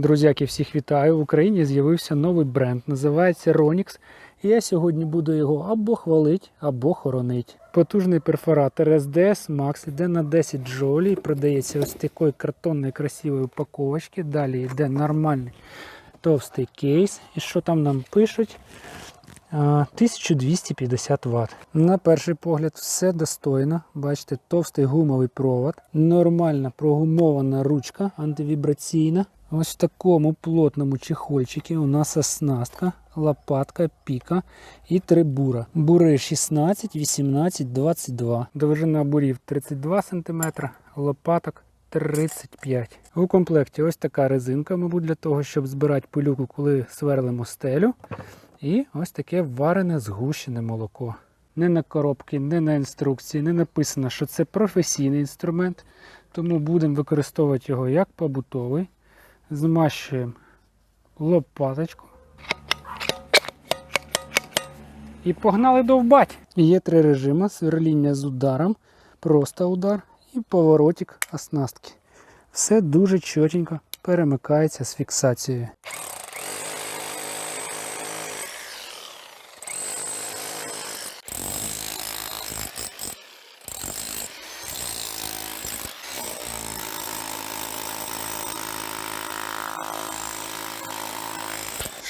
Друзяки, всіх вітаю! В Україні з'явився новий бренд, називається Ronix. І я сьогодні буду його або хвалить, або хоронить. Потужний перфоратор SDS Max йде на 10 джолі продається ось такої картонної красивої упаковочки. Далі йде нормальний товстий кейс. І що там нам пишуть? 1250 Вт. На перший погляд, все достойно. Бачите, товстий гумовий провод, нормальна прогумована ручка антивібраційна. Ось в такому плотному чехольчику у нас оснастка, лопатка, піка і три бура. Бури 16, 18, 22. Довжина бурів 32 см, лопаток 35. У комплекті ось така резинка, мабуть, для того, щоб збирати пилюку, коли сверлимо стелю. І ось таке варене згущене молоко. Не на коробці, не на інструкції, не написано, що це професійний інструмент, тому будемо використовувати його як побутовий. Змащуємо лопаточку. І погнали довбать. Є три режими: сверління з ударом, просто удар і поворотик оснастки. Все дуже чотенько перемикається з фіксацією.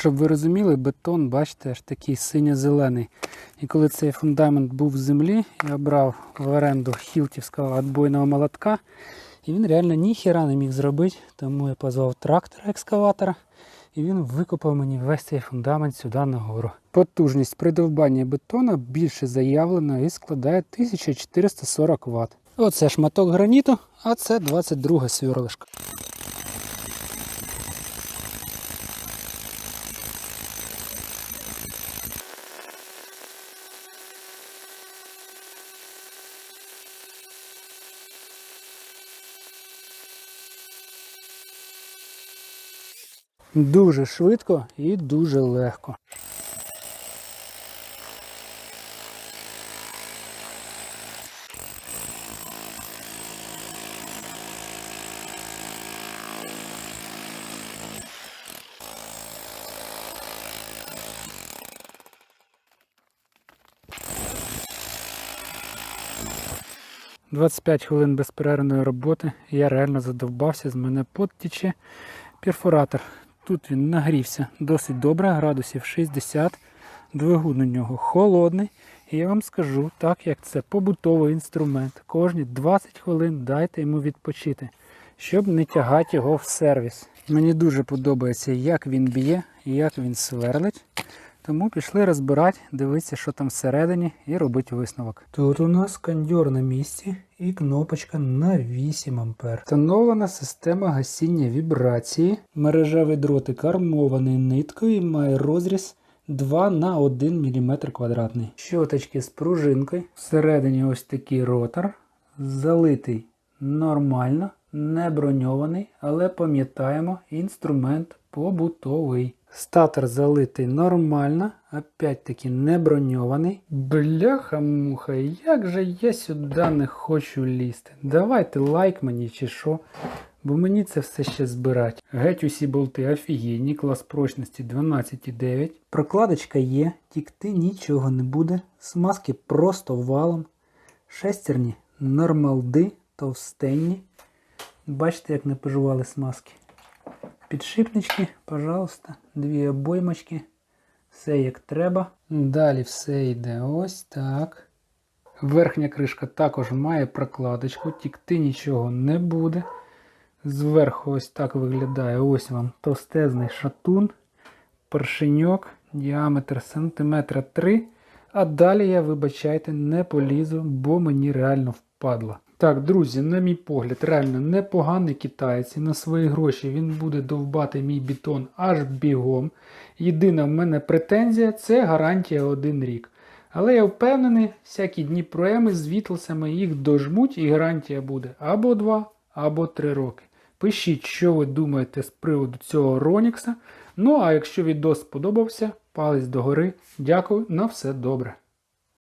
Щоб ви розуміли, бетон, бачите, аж такий синьо-зелений. І коли цей фундамент був в землі, я брав в оренду хілтівського відбойного молотка, і він реально ніхіра не міг зробити, тому я позвав трактора екскаватора, і він викопав мені весь цей фундамент сюди нагору. Потужність при довбанні бетону більше заявлено і складає 1440 Вт. Оце шматок граніту, а це 22 сверлишко. Дуже швидко і дуже легко. Двадцять п'ять хвилин безперервної роботи. Я реально задовбався, з мене подтіче перфоратор. Тут він нагрівся досить добре, градусів 60. Двигун у нього холодний. І я вам скажу, так як це побутовий інструмент, кожні 20 хвилин дайте йому відпочити, щоб не тягати його в сервіс. Мені дуже подобається, як він б'є як він сверлить. Тому пішли розбирати, дивитися, що там всередині, і робити висновок. Тут у нас кондьор на місці і кнопочка на 8 А. Встановлена система гасіння вібрації. Мережевий дротик армований ниткою і має розріз 2 на 1 мм квадратний. Щоточки з пружинкою. Всередині ось такий ротор. Залитий нормально, не броньований, але пам'ятаємо, інструмент побутовий. Статор залитий нормально, опять-таки не броньований. Бляха-муха, як же я сюди не хочу лізти. Давайте лайк мені чи що, бо мені це все ще збирати. Геть усі болти офігенні, клас прочності 12,9. Прокладочка є, тікти нічого не буде. Смазки просто валом. Шестерні нормалди, товстенні. Бачите, як не пожували смазки. Підшипнички, пожалуйста, дві обоймочки. Все як треба. Далі все йде ось так. Верхня кришка також має прокладочку, тікти нічого не буде. Зверху ось так виглядає ось вам товстезний шатун, поршеньок, діаметр сантиметра 3. А далі я, вибачайте, не полізу, бо мені реально впадло. Так, друзі, на мій погляд, реально непоганий китаєць. І на свої гроші він буде довбати мій бетон аж бігом. Єдина в мене претензія це гарантія один рік. Але я впевнений, всякі дні проеми з вітлсами їх дожмуть і гарантія буде або 2, або 3 роки. Пишіть, що ви думаєте з приводу цього Ронікса. Ну а якщо відео сподобався, палець догори. Дякую, на все добре.